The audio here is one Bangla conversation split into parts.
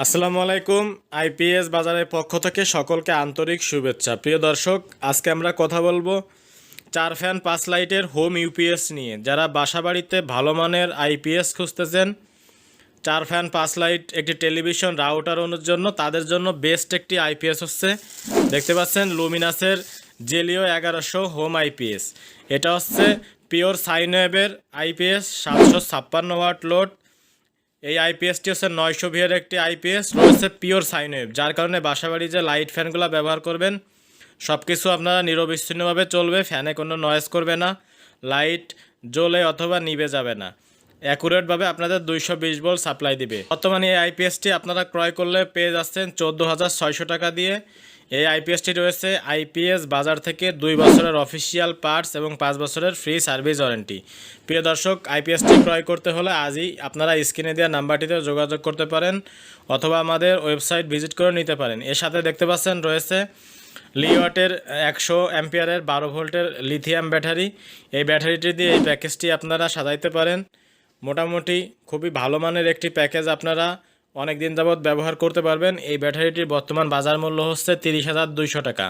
আসসালামু আলাইকুম, আইপিএস বাজারের পক্ষ থেকে সকলকে আন্তরিক শুভেচ্ছা। প্রিয় দর্শক, আজকে আমরা কথা বলব চার ফ্যান, পাঁচ লাইটের হোম ইউপিএস নিয়ে। যারা বাসাবাড়িতে ভালো মানের আইপিএস খুঁজতেছেন, চার ফ্যান, পাঁচ লাইট, একটি টেলিভিশন, রাউটার অনুর জন্য তাদের জন্য বেস্ট একটি আইপিএস হচ্ছে, দেখতে পাচ্ছেন লুমিনাসের জেলিও এগারোশো হোম আইপিএস। এটা হচ্ছে পিওর সাইনওয়েবের আইপিএস সাতশো ছাপ্পান্ন ওয়াট লোড এই আইপিএসটি হচ্ছে নয়শো ভিয়ার একটি আইপিএস রয়েছে পিওর সাইনওয়েভ, যার কারণে বাসাবাড়ি যে লাইট ফ্যানগুলো ব্যবহার করবেন সব কিছু আপনারা নিরবিচ্ছিন্নভাবে চলবে, ফ্যানে কোনো নয়েজ করবে না, লাইট জ্বলে অথবা নিবে যাবে না। অ্যাকুরেটভাবে আপনাদের দুইশো বিশ বল সাপ্লাই দিবে। বর্তমানে এই আইপিএসটি আপনারা ক্রয় করলে পেয়ে যাচ্ছেন চোদ্দ হাজার ছয়শো টাকা দিয়ে। এই আইপিএসটি রয়েছে আইপিএস বাজার থেকে দুই বছরের অফিসিয়াল পার্টস এবং পাঁচ বছরের ফ্রি সার্ভিস ওয়ারেন্টি। প্রিয় দর্শক, আইপিএসটি ক্রয় করতে হলে আজই আপনারা স্ক্রিনে দেওয়া নাম্বারটিতে যোগাযোগ করতে পারেন অথবা আমাদের ওয়েবসাইট ভিজিট করে নিতে পারেন। এর সাথে দেখতে পাচ্ছেন রয়েছে লিওয়াটের একশো অ্যাম্পিয়ারের বারো ভোল্টের লিথিয়াম ব্যাটারি। এই ব্যাটারিটি দিয়ে এই প্যাকেজটি আপনারা সাজাইতে পারেন। মোটামুটি খুবই ভালো মানের একটি প্যাকেজ আপনারা অনেক দিন যাবৎ ব্যবহার করতে পারবেন। এই ব্যাটারিটির বর্তমান বাজার মূল্য হচ্ছে তিরিশ হাজার দুইশো টাকা।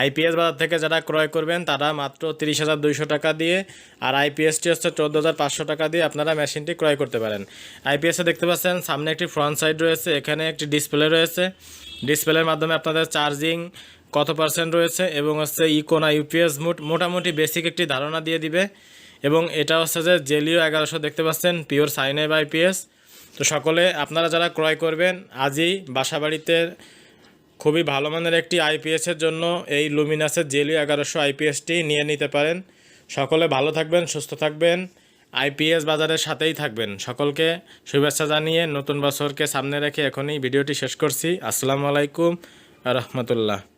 আইপিএস বাজার থেকে যারা ক্রয় করবেন, তারা মাত্র তিরিশ হাজার দুইশো টাকা দিয়ে আর আইপিএসটি হচ্ছে চোদ্দ হাজার পাঁচশো টাকা দিয়ে আপনারা মেশিনটি ক্রয় করতে পারেন। আইপিএসে দেখতে পাচ্ছেন, সামনে একটি ফ্রন্ট সাইড রয়েছে, এখানে একটি ডিসপ্লে রয়েছে। ডিসপ্লের মাধ্যমে আপনাদের চার্জিং কত পার্সেন্ট রয়েছে এবং হচ্ছে ইকোনা ইউপিএস মোট, মোটামুটি বেসিক একটি ধারণা দিয়ে দিবে। এবং এটা হচ্ছে যে জেলিও এগারোশো দেখতে পাচ্ছেন, পিওর সাইনেব আইপিএস তো সকলে, আপনারা যারা ক্রয় করবেন, আজই বাসাবাড়িতে খুবই ভালো মানের একটি আইপিএসের জন্য এই লুমিনাসের জেলিও এগারোশো আইপিএসটি নিয়ে নিতে পারেন। সকলে ভালো থাকবেন, সুস্থ থাকবেন আইপিএস বাজারের সাথেই থাকবেন। সকলকে শুভেচ্ছা জানিয়ে নতুন বছরকে সামনে রেখে এখনই ভিডিওটি শেষ করছি। আসসালামু আলাইকুম রহমতুল্লাহ।